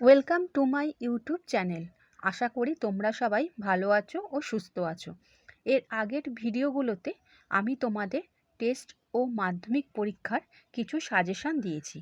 Welcome to my YouTube channel আশা করি তোমরা সবাই ভালো আছো ও সুস্থ আছো। এর আগের ভিডিওগুলোতে আমি তোমাদের টেস্ট ও মাধ্যমিক পরীক্ষার কিছু সাজেশান দিয়েছি।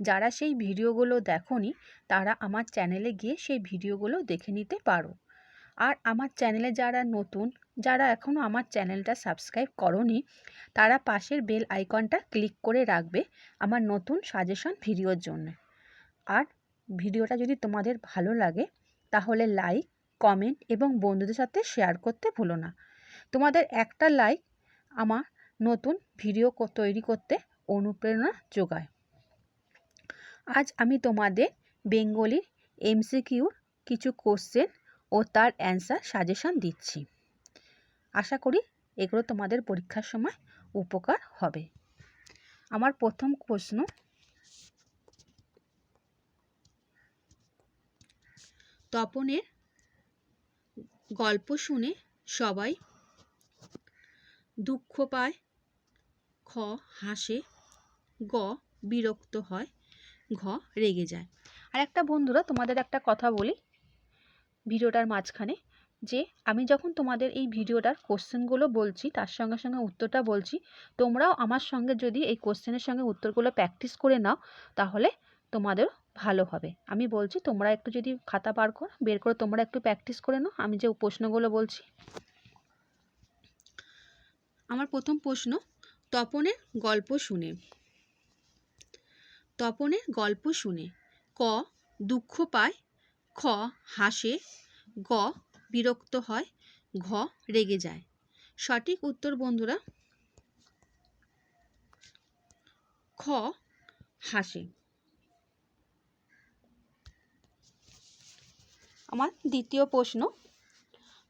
যারা সেই ভিডিওগুলো দেখোনি, তারা আমার চ্যানেলে গিয়ে সেই ভিডিওগুলো দেখে নিতে পারো। আর আমার চ্যানেলে যারা নতুন, যারা এখনও আমার চ্যানেলটা সাবস্ক্রাইব করনি, তারা পাশের বেল আইকনটা ক্লিক করে রাখবে আমার নতুন সাজেশন ভিডিওর জন্য। আর ভিডিওটা যদি তোমাদের ভালো লাগে, তাহলে লাইক কমেন্ট এবং বন্ধুদের সাথে শেয়ার করতে ভুলো না। তোমাদের একটা লাইক আমার নতুন ভিডিও তৈরি করতে অনুপ্রেরণা যোগায়। আজ আমি তোমাদের বেঙ্গলির এমসিকিউর কিছু কোশ্চেন ও তার অ্যান্সার সাজেশন দিচ্ছি। আশা করি এগুলো তোমাদের পরীক্ষার সময় উপকার হবে। আমার প্রথম প্রশ্ন তপনের গল্প শুনে সবাই দুঃখ পায়, খ, হাসে, গ, বিরক্ত হয়, ঘ, রেগে যায়। আর একটা বন্ধুরা, তোমাদের একটা কথা বলি ভিডিওটার মাঝখানে, যে আমি যখন তোমাদের এই ভিডিওটার কোশ্চেনগুলো বলছি, তার সঙ্গে সঙ্গে উত্তরটা বলছি, তোমরাও আমার সঙ্গে যদি এই কোশ্চেনের সঙ্গে উত্তরগুলো প্র্যাকটিস করে নাও, তাহলে তোমাদের ভালো হবে। আমি বলছি, তোমরা একটু যদি খাতা বার কর, বের করে তোমরা একটু প্র্যাকটিস করে নাও। আমি যে প্রশ্নগুলো বলছি। আমার প্রথম প্রশ্ন, তপনের গল্প শুনে। তপনের গল্প শুনে, ক, দুঃখ পায়, খ, হাসে, গ, বিরক্ত হয়, ঘ, রেগে যায়। সঠিক উত্তর বন্ধুরা, খ, হাসে। আমার দ্বিতীয় প্রশ্ন।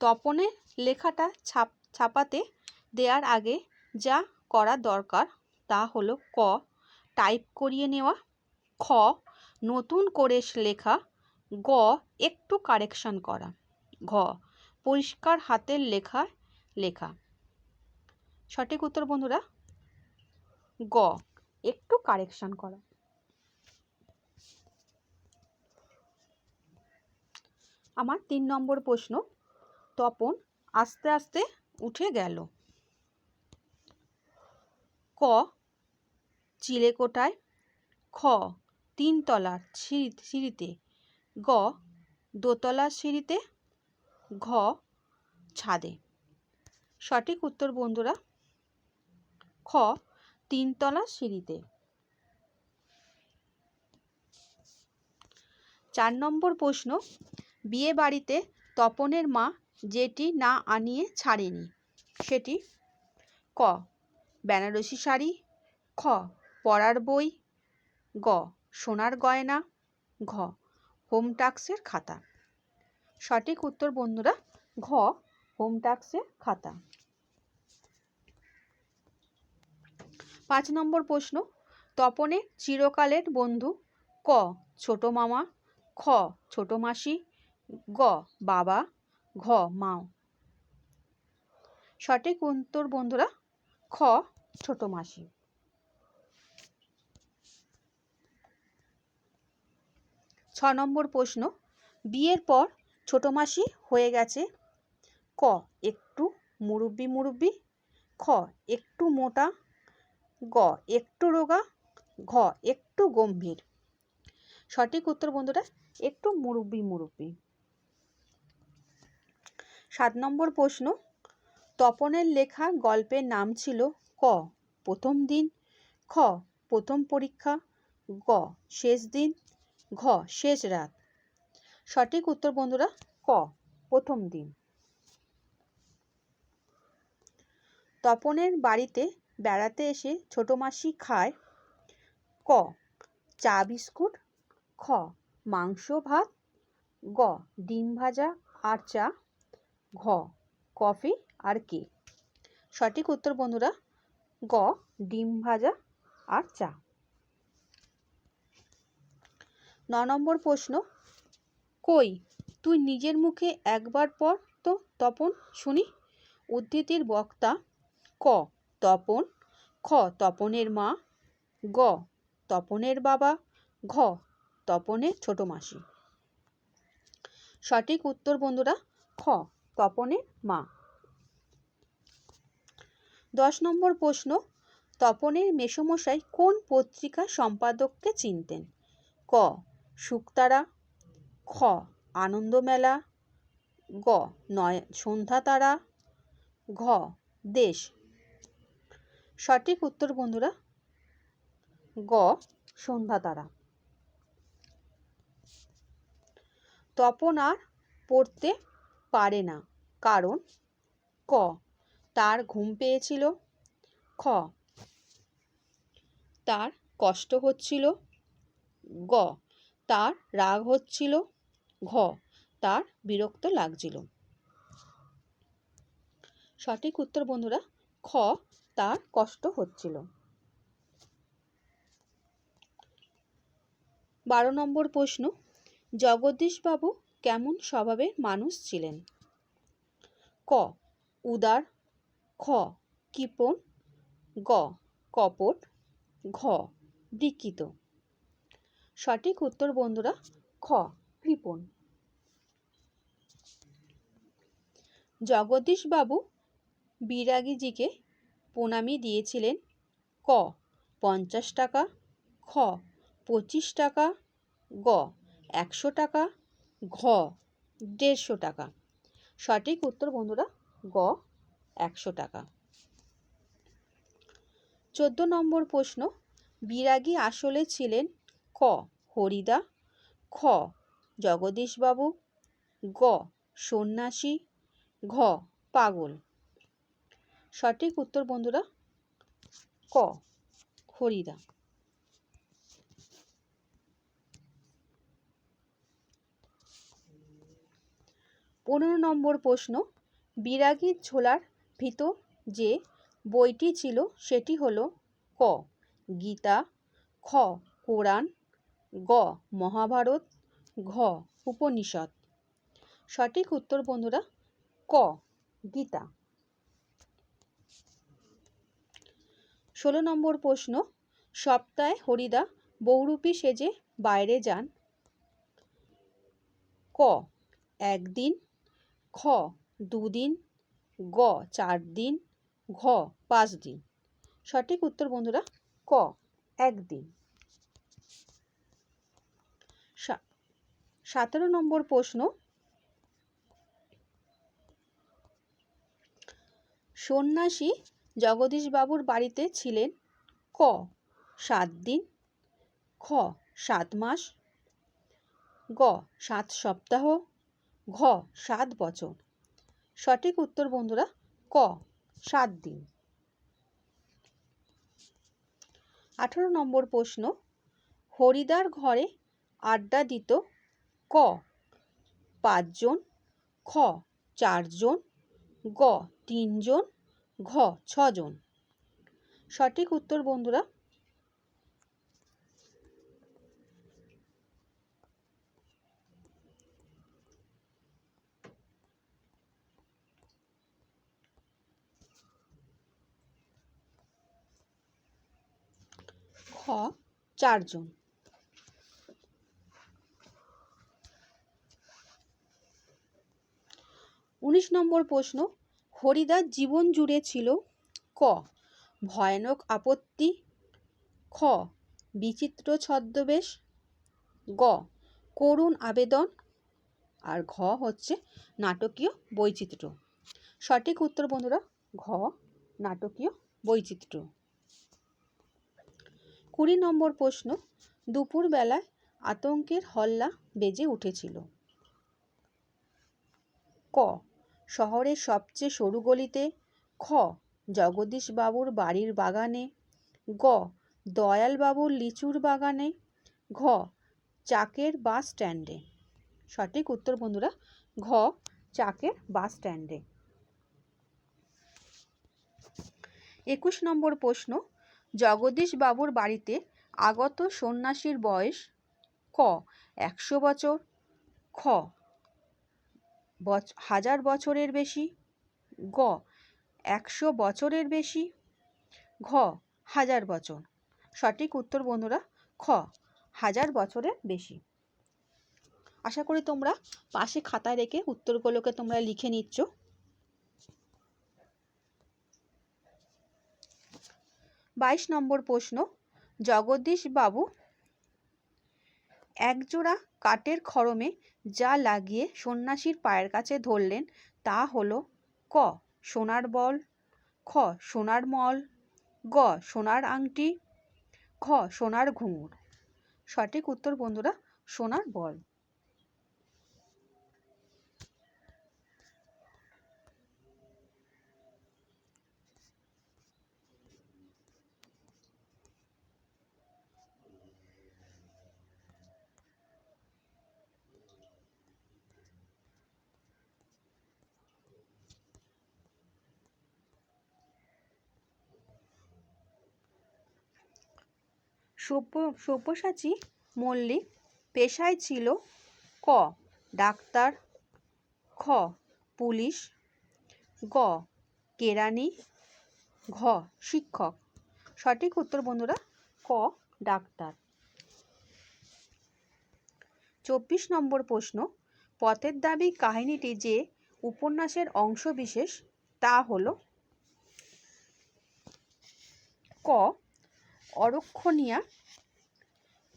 তপনের লেখাটা ছাপ, ছাপাতে দেওয়ার আগে যা করা দরকার তা হলো ক। টাইপ করিয়ে নেওয়া। খ, নতুন করে লেখা। গ, একটু কারেকশন করা। ঘ, পরিষ্কার হাতের লেখা লেখা। সঠিক উত্তর বন্ধুরা? গ, একটু কারেকশন করা। আমার তিন নম্বর প্রশ্ন, তপন আস্তে আস্তে উঠে গেল। ক চিলেকোটায় খ, তিনতলার সিঁড়ি সিঁড়িতে। গ, দোতলার সিঁড়িতে। ঘ, ছাদে। সঠিক উত্তর বন্ধুরা, খ তিনতলা সিঁড়িতে। চার নম্বর প্রশ্ন বিয়ে বাড়িতে তপনের মা যেটি না আনিয়ে ছাড়েনি, সেটি ক। বেনারসি শাড়ি, খ। পড়ার বই, গ। সোনার গয়না, ঘ। হোম টাক্সের খাতা। সঠিক উত্তর বন্ধুরা, ঘ। হোম টাক্সের খাতা। পাঁচ নম্বর প্রশ্ন তপনের চিরকালের বন্ধু ক? ছোট মামা, খ? ছোট মাসি গ, বাবা, ঘ, মাও। সঠিক উত্তর, বন্ধুরা, খ, ছোট মাসি। ছ নম্বর প্রশ্ন, বিয়ের পর ছোট মাসি হয়ে গেছে? ক, একটু মুরব্বি মুরব্বি। খ, একটু মোটা। গ, একটু রোগা। ঘ, একটু গম্ভীর। সঠিক উত্তর, বন্ধুরা, একটু মুরব্বি মুরব্বি। সাত নম্বর প্রশ্ন, তপনের লেখা গল্পের নাম ছিল ক, প্রথম দিন। খ, প্রথম পরীক্ষা। গ, শেষ দিন। ঘ, শেষ রাত। সঠিক উত্তর বন্ধুরা, ক, প্রথম দিন। তপনের বাড়িতে বেড়াতে এসে ছোট মাসি খায়। ক, চা বিস্কুট। খ, মাংস ভাত। গ, ডিম ভাজা আর চা। ঘ, কফি আর কেক সঠিক উত্তর বন্ধুরা, গ, ডিম ভাজা আর চা। ন নম্বর প্রশ্ন, কই, তুই নিজের মুখে একবার পর তো তপন শুনি? উদ্ধৃতির বক্তা, ক, তপন, খ, তপনের মা, গ, তপনের বাবা, ঘ, তপনের ছোট মাসি। সঠিক উত্তর বন্ধুরা, খ। তপনের মা। দশ নম্বর প্রশ্ন, তপনের মেসমশাই কোন পত্রিকা সম্পাদককে চিনতেন? ক, শুকতারা, খ, আনন্দমেলা, গ, নয় সন্ধ্যা তারা ঘ, দেশ। সঠিক উত্তর বন্ধুরা, গ সন্ধ্যা তারা তপন আর পড়তে পারে না। কারণ, ক, তার ঘুম পেয়েছিল। খ, তার কষ্ট হচ্ছিল। গ, তার রাগ হচ্ছিল। ঘ, তার বিরক্ত লাগছিল। সঠিক উত্তর বন্ধুরা, খ, তার কষ্ট হচ্ছিল। বারো নম্বর প্রশ্ন, জগদীশবাবু কেমন স্বভাবের মানুষ ছিলেন? ক. উদার। খ. কৃপণ গ. কপট। ঘ. বিকৃত সঠিক উত্তর, বন্ধুরা, খ. কৃপণ জগদীশবাবু বিরাগীজিকে প্রণামি দিয়েছিলেন। ক. পঞ্চাশ টাকা। খ. পঁচিশ টাকা। গ. একশো টাকা। ঘ, দেড়শো টাকা। সঠিক উত্তর বন্ধুরা, গ, একশো টাকা। চোদ্দ নম্বর প্রশ্ন, বিরাগী আসলে ছিলেন ক, হরিদা, খ, জগদীশবাবু, গ, সন্ন্যাসী, ঘ, পাগল। সঠিক উত্তর বন্ধুরা, ক, হরিদা। পনেরো নম্বর প্রশ্ন, বিরাগীর ঝোলার ভিতর যে বইটি ছিল সেটি হল ক, গীতা, খ, কোরআন, গ, মহাভারত, ঘ, উপনিষদ। সঠিক উত্তর বন্ধুরা, ক, গীতা। ষোলো নম্বর প্রশ্ন, সপ্তাহে হরিদা বহুরূপী সেজে বাইরে যান। ক, একদিন খ, দুদিন, গ চার দিন ঘ পাঁচ দিন সঠিক উত্তর বন্ধুরা, ক, একদিন। সতেরো নম্বর প্রশ্ন। সন্ন্যাসী জগদীশবাবুর বাড়িতে ছিলেন ক সাত দিন খ, সাত মাস, গ, সাত সপ্তাহ ঘ, সাত বছর সঠিক উত্তর বন্ধুরা, ক, সাত দিন। আঠারো নম্বর প্রশ্ন, হরিদার ঘরে আড্ডা দিত ক, পাঁচজন, খ, চারজন, গ, তিনজন, ঘ, ছজন। সঠিক উত্তর বন্ধুরা খ, চারজন। উনিশ নম্বর প্রশ্ন হরিদার জীবন জুড়ে ছিল ক, ভয়ানক আপত্তি, খ, বিচিত্র ছদ্মবেশ, গ, করুণ আবেদন, আর ঘ হচ্ছে নাটকীয় বৈচিত্র্য। সঠিক উত্তর বন্ধুরা, ঘ, নাটকীয় বৈচিত্র্য। কুড়ি নম্বর প্রশ্ন দুপুরবেলায় আতঙ্কের হল্লা বেজে উঠেছিল। ক, শহরের সবচেয়ে সরু গলিতে, খ, জগদীশবাবুর বাড়ির বাগানে, গ, দয়ালবাবুর লিচুর বাগানে, ঘ, চাকের বাস স্ট্যান্ডে। সঠিক উত্তর বন্ধুরা, ঘ, চাকের বাস স্ট্যান্ডে। একুশ নম্বর প্রশ্ন জগদীশ বাবুর বাড়িতে আগত সন্ন্যাসীর বয়স ক, একশো বছর। খ হাজার বছরের বেশি। গ, একশো বছরের বেশি। ঘ, হাজার বছর। সঠিক উত্তর বন্ধুরা, খ, হাজার বছরের বেশি। আশা করি তোমরা পাশে খাতায় রেখে উত্তরগুলোকে তোমরা লিখে নিচ্ছ। বাইশ নম্বর প্রশ্ন, জগদীশ বাবু একজোড়া কাঠের খড়মে যা লাগিয়ে সন্ন্যাসীর পায়ের কাছে ধরলেন তা হলো ক, সোনার বল, খ, সোনার মল, গ, সোনার আংটি, খ, সোনার ঘুঙুর। সঠিক উত্তর বন্ধুরা, সোনার বল। সব্য সব্যসাচী মল্লিক পেশায় ছিল ক, ডাক্তার, খ, পুলিশ, গ, কেরানি, ঘ, শিক্ষক। সঠিক উত্তর বন্ধুরা, ক, ডাক্তার। চব্বিশ নম্বর প্রশ্ন, পথের দাবি কাহিনীটি যে উপন্যাসের অংশবিশেষ, তা হলো ক অরক্ষণীয়া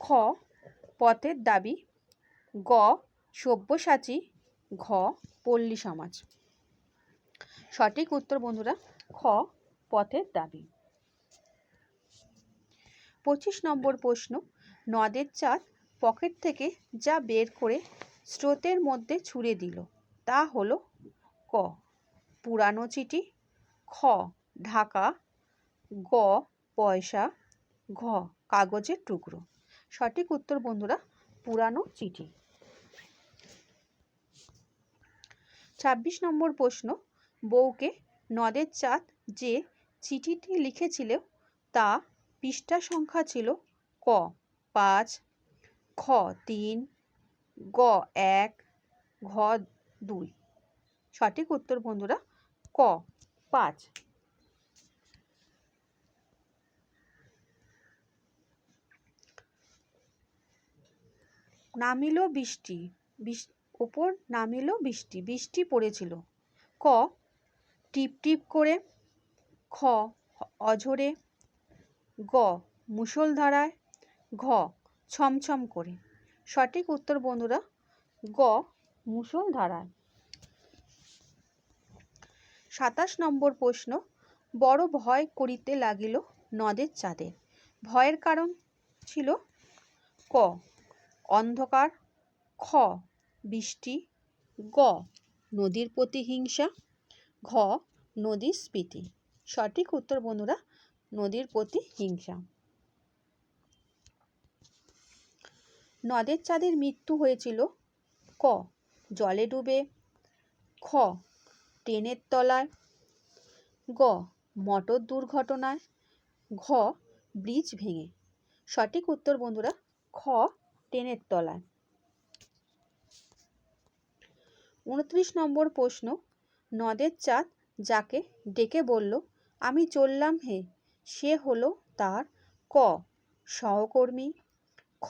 খ পথের দাবি। গ সব্যসাচী। ঘ পল্লী সমাজ। সঠিক উত্তর বন্ধুরা, খ পথের দাবি। পঁচিশ নম্বর প্রশ্ন, নদের চাঁদ পকেট থেকে যা বের করে স্রোতের মধ্যে ছুঁড়ে দিল, তা হলো ক পুরানো চিঠি, খ ঢাকা, গ পয়সা ঘ, কাগজের টুকরো। সঠিক উত্তর, বন্ধুরা, পুরানো চিঠি। ছাব্বিশ নম্বর প্রশ্ন, বউকে নদের চাঁদ যে চিঠিটি লিখেছিল তা পৃষ্ঠা সংখ্যা ছিল ক, পাঁচ, খ, তিন, গ, এক, ঘ, দুই। সঠিক উত্তর, বন্ধুরা, ক, পাঁচ। নামিল বৃষ্টি ওপর নামিল বৃষ্টি বৃষ্টি পড়েছিল। ক, টিপ টিপ করে। খ, অঝরে। গ, মুষলধারায়। ঘ, ছমছম করে। সঠিক উত্তর, বন্ধুরা, গ, মুষলধারায়। সাতাশ নম্বর প্রশ্ন, বড় ভয় করিতে লাগিল নদের চাঁদের ভয়ের কারণ ছিল ক অন্ধকার, খ, বৃষ্টি, গ, নদীর প্রতি হিংসা ঘ নদীর স্মৃতি সঠিক উত্তর, বন্ধুরা, নদীর প্রতি হিংসা নদের চাঁদের মৃত্যু হয়েছিল, ক, জলে ডুবে, খ, ট্রেনের তলায়, গ, মোটর দুর্ঘটনায়, ঘ, ব্রিজ ভেঙে। সঠিক উত্তর, বন্ধুরা, খ ট্রেনের তলায় উনত্রিশ নম্বর প্রশ্ন, নদের চাঁদ যাকে ডেকে বলল, আমি চললাম হে, সে হলো তার ক, সহকর্মী। খ,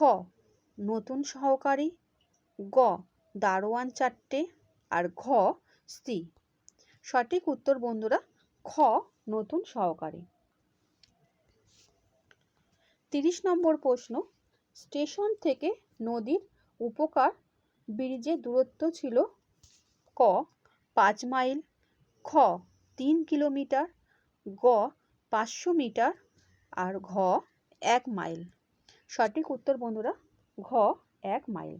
নতুন সহকারী। গ, দারোয়ান চারটে আর ঘ, স্ত্রী। সঠিক উত্তর বন্ধুরা, খ, নতুন সহকারী। তিরিশ নম্বর প্রশ্ন স্টেশন থেকে নদীর উপকার ব্রিজের দূরত্ব ছিল ক, পাঁচ মাইল, খ, তিন কিলোমিটার, গ, পাঁচশো মিটার আর ঘ, এক মাইল। সঠিক উত্তর বন্ধুরা, ঘ, এক মাইল।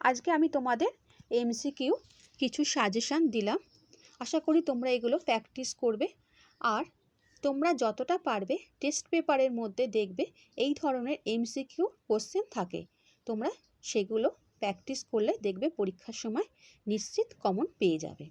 আজকে আমি তোমাদের এমসিকিউ কিছু সাজেশান দিলাম। আশা করি তোমরা এগুলো প্র্যাকটিস করবে। আর তোমরা যতটা পারবে টেস্ট পেপারের মধ্যে দেখবে এই ধরনের এমসিকিউ কোশ্চেন থাকে। তোমরা সেগুলো প্র্যাকটিস করলে দেখবে পরীক্ষার সময় নিশ্চিত কমন পেয়ে যাবে।